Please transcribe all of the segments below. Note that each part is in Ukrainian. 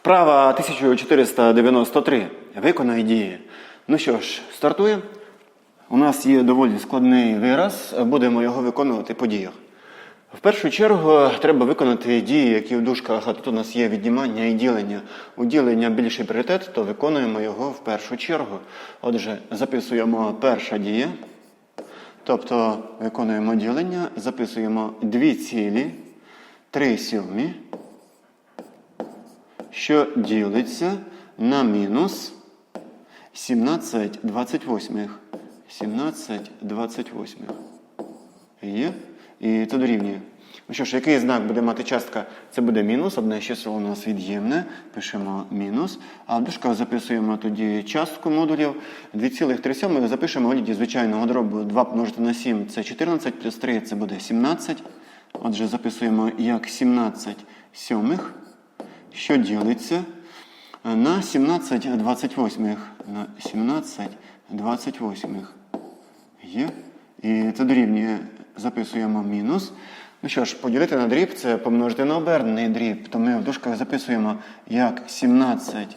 Вправа 1493. Виконай дії. Ну що ж, стартуємо. У нас є доволі складний вираз, будемо його виконувати по діях. В першу чергу треба виконати дії, які в дужках, а тут у нас є віднімання і ділення. У ділення більший пріоритет, то виконуємо його в першу чергу. Отже, записуємо перша дія. Тобто виконуємо ділення, записуємо 2 цілі, 3 сьомі, що ділиться на мінус 17 28. 17 28. Є. І це дорівнює. Ну що ж, який знак буде мати частка? Це буде мінус, одне число у нас від'ємне. Пишемо мінус. А в дужках записуємо тоді частку модулів. 2,3 запишемо вигляді звичайного дробу 2 помножити на 7 це 14, плюс 3 це буде 17. Отже, записуємо як 17 сьомих, що ділиться на 17 28. На 17 28. Є. І це дорівнює, записуємо мінус. Ну що ж, поділити на дріб це помножити на обернений дріб. То ми в дужках записуємо як 17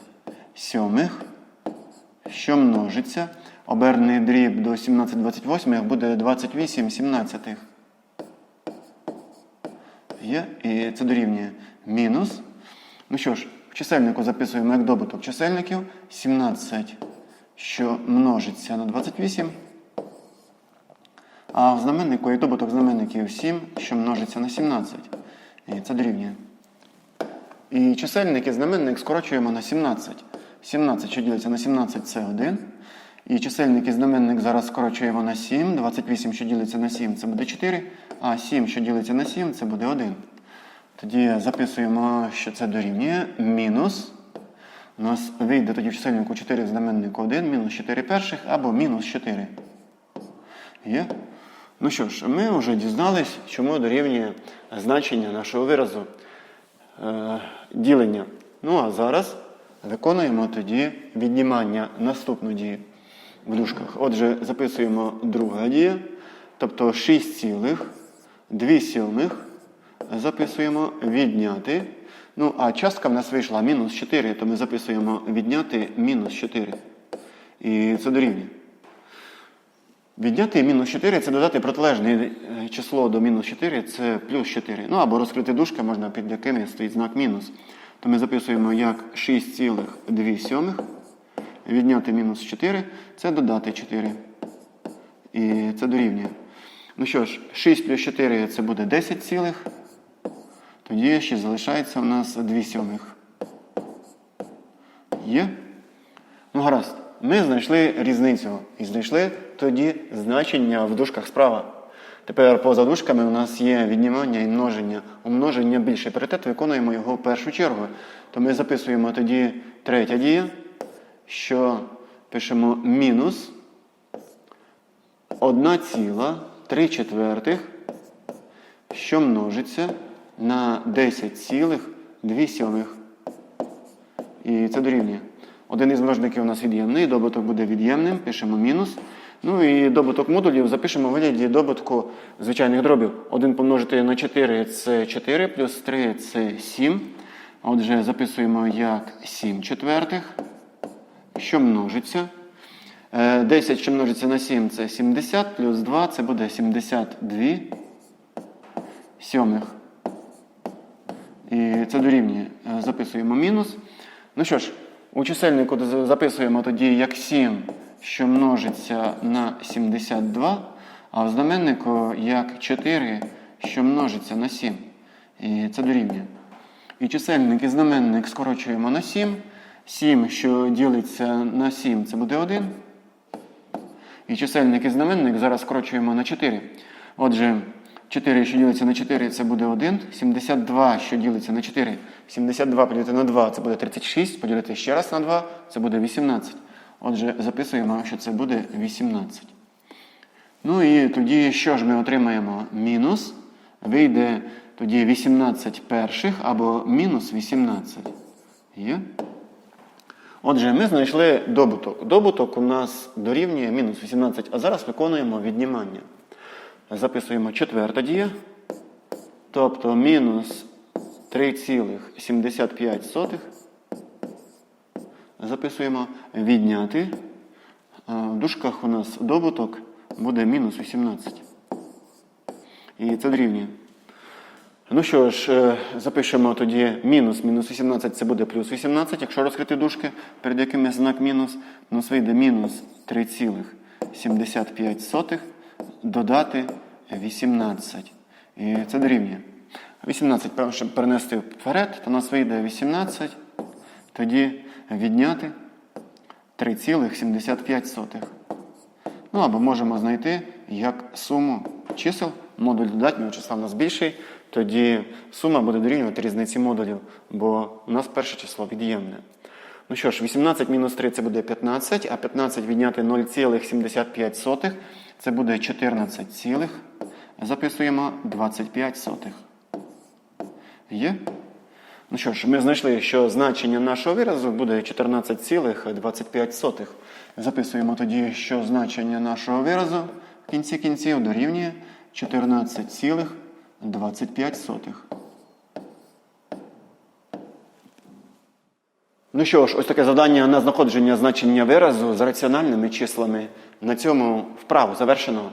сьомих, що множиться. Обернений дріб до 17 28 буде 28 сімнадцятих. Є. І це дорівнює мінус. Ну що ж, в чисельнику записуємо як добуток чисельників 17, що множиться на 28. А в знаменнику є добуток знаменників 7, що множиться на 17. І це дорівнює. І чисельник і знаменник скорочуємо на 17. 17, що ділиться на 17, це 1. І чисельник і знаменник зараз скорочуємо на 7. 28, що ділиться на 7, це буде 4. А 7, що ділиться на 7, це буде 1. Тоді записуємо, що це дорівнює мінус. У нас вийде тоді в чисельнику 4 в знаменнику 1, мінус 4 перших або мінус 4. Є? Ну що ж, ми вже дізнались, чому дорівнює значення нашого виразу е, ділення. Ну а зараз виконуємо тоді віднімання наступну дію в дужках. Отже, записуємо друга дія, тобто 6 цілих, 2 сьомих записуємо відняти. Ну, а частка в нас вийшла мінус 4, то ми записуємо відняти мінус 4. І це дорівнює. Відняти мінус 4 це додати протилежне е, число до мінус 4 це плюс 4. Ну або розкрити дужка можна під якими стоїть знак мінус. То ми записуємо як 6,2. Відняти мінус 4 це додати 4. І це дорівнює. Ну що ж, 6 плюс 4 це буде 10 цілих. Тоді ще залишається у нас 2 сьомих. Є? Ну гаразд. Ми знайшли різницю і знайшли тоді значення в дужках справа. Тепер поза дужками у нас є віднімання і множення. Умноження більший пріоритет, виконуємо його в першу чергу. То ми записуємо тоді третя дія, що пишемо мінус 1,3 четвертих, що множиться на 10,2. І це дорівнює. Один із множників у нас від'ємний, добуток буде від'ємним, пишемо мінус. Ну і добуток модулів запишемо в вигляді добутку звичайних дробів. 1 помножити на 4 це 4, плюс 3 це 7. Отже, записуємо як 7 четвертих, що множиться. Е, 10, що множиться на 7, це 70, плюс 2 це буде 72 сьомих. І це дорівнює. Е, Записуємо мінус. Ну що ж, у чисельнику записуємо тоді як 7, що множиться на 72, а в знаменнику як 4, що множиться на 7. І це дорівнює. І чисельник і знаменник скорочуємо на 7. 7, що ділиться на 7, це буде 1. І чисельник і знаменник зараз скорочуємо на 4. Отже, 4, що ділиться на 4, це буде 1. 72, що ділиться на 4. 72 поділити на 2, це буде 36. Поділити ще раз на 2, це буде 18. Отже, записуємо, що це буде 18. Ну і тоді, що ж ми отримаємо? Мінус. Вийде тоді 18 перших або мінус 18. Є? Отже, ми знайшли добуток. Добуток у нас дорівнює мінус 18, а зараз виконуємо віднімання. Записуємо четверта дія. Тобто мінус 3,75 записуємо відняти. Е, В дужках у нас добуток буде мінус 18. І це дорівнює. Ну що ж, е, запишемо тоді мінус. Мінус 18 це буде плюс 18, якщо розкрити дужки, перед якими знак мінус, у нас вийде мінус 3,75 додати 18. І це дорівнює. 18, пер- щоб перенести вперед, то у нас вийде 18, тоді відняти 3,75. Ну або можемо знайти як суму чисел. Модуль додатнього числа в нас більший, тоді сума буде дорівнювати різниці модулів, бо у нас перше число від'ємне. Ну що ж, 18 мінус 3 це буде 15, а 15 відняти 0,75 це буде 14, цілих. Записуємо 25 сотих. Є? Ну що ж, ми знайшли, що значення нашого виразу буде 14,25. Записуємо тоді, що значення нашого виразу в кінці кінців дорівнює 14,25. Ну що ж, ось таке завдання на знаходження значення виразу з раціональними числами. На цьому вправу завершено.